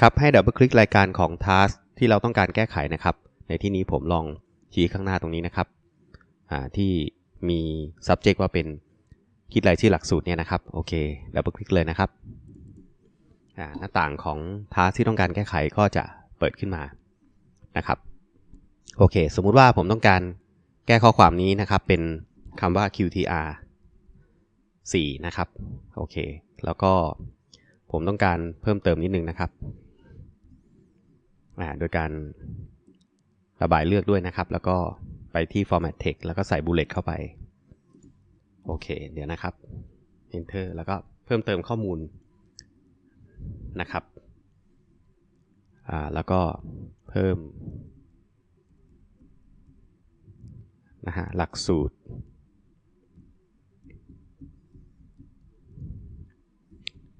ครับ ให้ดับเบิลคลิกรายการของ Task ที่เราต้องการแก้ไขนะครับ ในที่นี้ผมลองชี้ข้างหน้าตรงนี้นะครับที่มี subject ว่าเป็นคิดรายชื่อหลักสูตรเนี่ยนะครับ โอเคดับเบิลคลิกเลยนะครับหน้าต่างของ Task ที่ต้องการแก้ไขก็จะเปิดขึ้นมานะครับโอเค สมมุติว่าผมต้องการแก้ข้อความนี้นะครับ เป็นคำว่า qtr 4 นะครับ โอเค แล้วก็ผมต้องการเพิ่มเติมนิดนึงนะครับ โดยการระบายเลือกด้วยนะครับ แล้วก็ไปที่ format text แล้วก็ใส่ bullet เข้าไป โอเค เดี๋ยวนะครับ enter แล้วก็เพิ่มเติมข้อมูลนะครับแล้วก็เพิ่มนะฮะหลักสูตร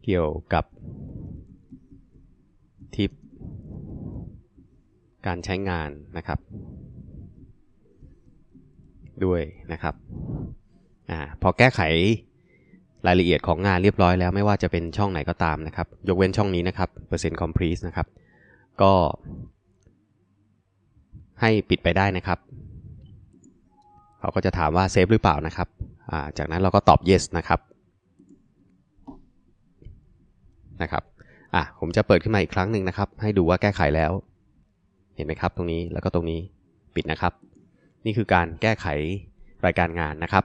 เกี่ยวกับทิป การใช้งานนะครับ ด้วยนะครับอ่าพอแก้ไขรายละเอียดของงานเรียบร้อยแล้วไม่ว่าจะเป็นช่องไหนก็ตามนะครับ ยกเว้นช่องนี้นะครับเปอร์เซ็นต์ complete นะครับ ก็ ให้ปิดไปได้นะครับ เขาก็จะถามว่าเซฟหรือเปล่านะครับ จากนั้นเราก็ตอบ yes นะครับ นะครับ อะ ผมจะเปิดขึ้นมาอีกครั้งหนึ่งนะครับ ให้ดูว่าแก้ไขแล้ว เห็นไหมครับ ตรงนี้แล้วก็ตรงนี้ปิดนะครับ นี่คือการแก้ไขรายการงานนะครับ